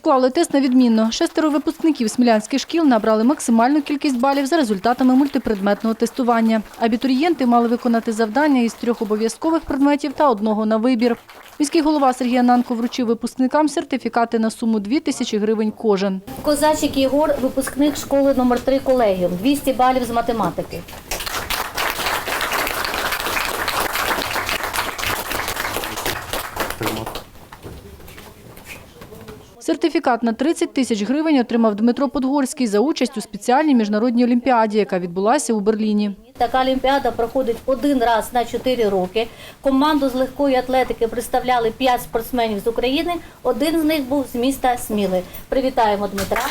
Склали тест на відмінно. Шестеро випускників смілянських шкіл набрали максимальну кількість балів за результатами мультипредметного тестування. Абітурієнти мали виконати завдання із трьох обов'язкових предметів та одного на вибір. Міський голова Сергій Ананко вручив випускникам сертифікати на суму 2 тисячі гривень кожен. Козачик Єгор, випускник школи номер 3 колегіум, 200 балів з математики. Сертифікат на 30 тисяч гривень отримав Дмитро Подгорський за участь у спеціальній міжнародній олімпіаді, яка відбулася у Берліні. Така олімпіада проходить один раз на чотири роки. Команду з легкої атлетики представляли п'ять спортсменів з України. Один з них був з міста Сміли. Привітаємо Дмитра.